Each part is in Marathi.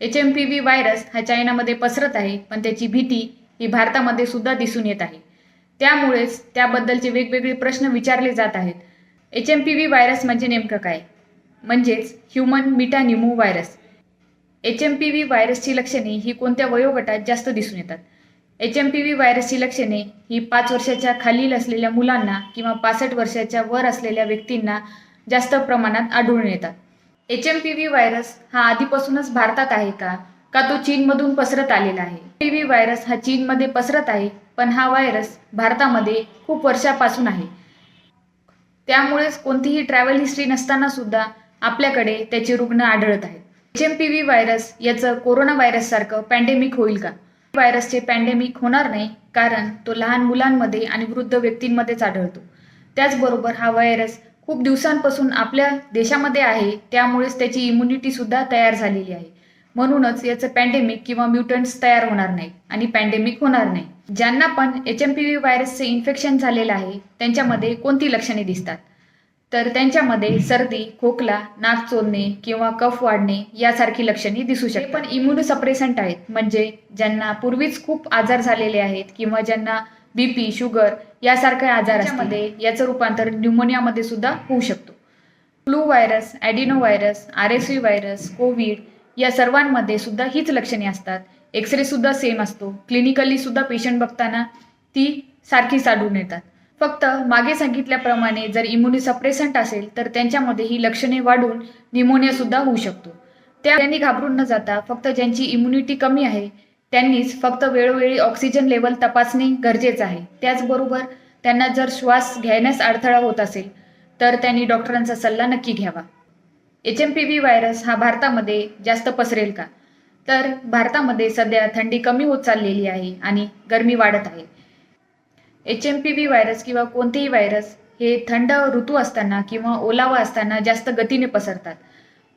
H M P V virus हा चायनामध्ये पसरत आहे पण त्याची भीती ही भारतामध्ये सुद्धा दिसून येत आहे. त्यामुळेच त्याबद्दलचे वेगवेगळे प्रश्न विचारले जात आहेत. H M P V virus म्हणजे नेमकं काय? म्हणजेच human metapneumovirus H M P V व्हायरसची लक्षणे ही कोणत्या वयोगटात जास्त दिसून येतात? एच एम पी व्ही व्हायरसची लक्षणे ही पाच वर्षाच्या खालील असलेल्या मुलांना किंवा पासष्ट वर्षाच्या वर असलेल्या व्यक्तींना जास्त प्रमाणात आढळून येतात. H M P V virus हा आधीपासूनच भारतात आहे का? का तो चीनमधून पसरत आलेला आहे? पी व्ही व्हायरस हा चीनमध्ये पसरत आहे पण हा व्हायरस भारतामध्ये खूप वर्षापासून आहे. त्यामुळेच कोणतीही ट्रॅव्हल हिस्ट्री नसताना सुद्धा आपल्याकडे त्याचे रुग्ण आढळत आहेत. H M P V virus याचं कोरोना व्हायरससारखं पॅन्डेमिक होईल का? व्हायरसचे पॅन्डेमिक होणार नाही कारण तो लहान मुलांमध्ये आणि वृद्ध व्यक्तींमध्येच आढळतो. त्याचबरोबर हा व्हायरस खूप दिवसांपासून आपल्या देशामध्ये आहे त्यामुळेच त्याची इम्युनिटी सुद्धा तयार झालेली आहे. म्हणूनच याचं पॅन्डेमिक किंवा म्युटंट्स तयार होणार नाही आणि पॅन्डेमिक होणार नाही. ज्यांना पण एच एम पी व्ही व्हायरसचे इन्फेक्शन झालेलं आहे त्यांच्यामध्ये कोणती लक्षणे दिसतात? तर त्यांच्यामध्ये सर्दी खोकला नाक चोरणे किंवा कफ वाढणे यासारखी लक्षणे दिसू शकतात. पण इम्युनोसप्रेसंट आहेत म्हणजे ज्यांना पूर्वीच खूप आजार झालेले आहेत किंवा ज्यांना बीपी शुगर यासारखे आजार असमध्ये याचं रूपांतर न्यूमोनियामध्ये सुद्धा होऊ शकतो. Flu virus adeno virus R S V virus Covid या सर्वांमध्ये सुद्धा हीच लक्षणे असतात. एक्सरे सुद्धा सेम असतो. क्लिनिकली सुद्धा पेशंट बघताना ती सारखीच आढळून येतात फक्त मागे सांगितल्याप्रमाणे जर इम्युनिसप्रेसंट असेल तर त्यांच्यामध्ये ही लक्षणे वाढून निमोनिया सुद्धा होऊ शकतो. त्या त्यांनी घाबरून न जाता फक्त ज्यांची इम्युनिटी कमी आहे त्यांनीच फक्त वेळोवेळी ऑक्सिजन लेवल तपासणे गरजेचं आहे. त्याचबरोबर त्यांना जर श्वास घेण्यास अडथळा होत असेल तर त्यांनी डॉक्टरांचा सल्ला नक्की घ्यावा. H M P V virus हा भारतामध्ये जास्त पसरेल का? तर भारतामध्ये सध्या थंडी कमी होत चाललेली आहे आणि गरमी वाढत आहे. H M P V virus किंवा कोणतेही व्हायरस हे थंड ऋतू असताना किंवा ओलावा असताना जास्त गतीने पसरतात.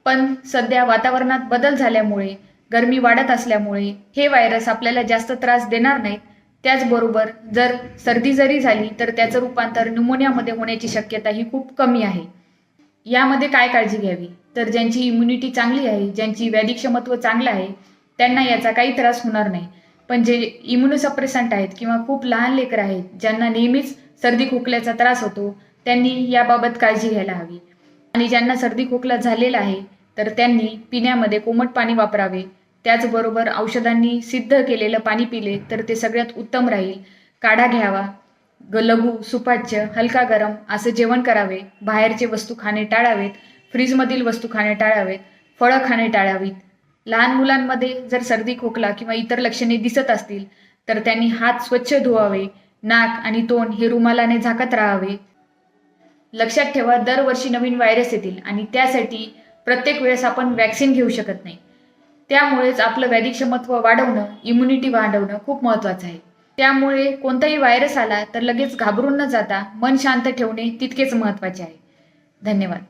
पण सध्या वातावरणात बदल झाल्यामुळे गरमी वाढत असल्यामुळे हे व्हायरस आपल्याला जास्त त्रास देणार नाहीत. त्याचबरोबर जर सर्दी जरी झाली तर त्याचं रूपांतर न्यूमोनियामध्ये होण्याची शक्यता ही खूप कमी आहे. यामध्ये काय काळजी घ्यावी? तर ज्यांची इम्युनिटी चांगली आहे ज्यांची व्याधिक्षमत्व क्षमत्व चांगलं आहे त्यांना याचा काही त्रास होणार नाही. पण जे इम्युनोसप्रेसंट आहेत किंवा खूप लहान लेकर आहेत ज्यांना नेहमीच सर्दी खोकल्याचा त्रास होतो त्यांनी याबाबत काळजी घ्यायला हवी. आणि ज्यांना सर्दी खोकला झालेला आहे तर त्यांनी पिण्यामध्ये कोमट पाणी वापरावे. त्याचबरोबर औषधांनी सिद्ध केलेलं पाणी पिले तर ते सगळ्यात उत्तम राहील. काढा घ्यावा. ग लघु सुपाच्य हलका गरम असं जेवण करावे. बाहेरचे वस्तू खाणे टाळावेत. फ्रीजमधील वस्तू खाणे टाळावेत. फळं खाणे टाळावीत. लहान मुलांमध्ये जर सर्दी खोकला किंवा इतर लक्षणे दिसत असतील तर त्यांनी हात स्वच्छ धुवावे. नाक आणि तोंड हे रुमालाने झाकत राहावे. लक्षात ठेवा दरवर्षी नवीन व्हायरस येतील आणि त्यासाठी प्रत्येक वेळेस आपण वॅक्सिन घेऊ शकत नाही. त्यामुळेच आपलं वैदिक क्षमत्व वाढवणं इम्युनिटी वाढवणं खूप महत्त्वाचं आहे. त्यामुळे कोणताही व्हायरस आला तर लगेच घाबरून न जाता मन शांत ठेवणे तितकेच महत्त्वाचे आहे. धन्यवाद.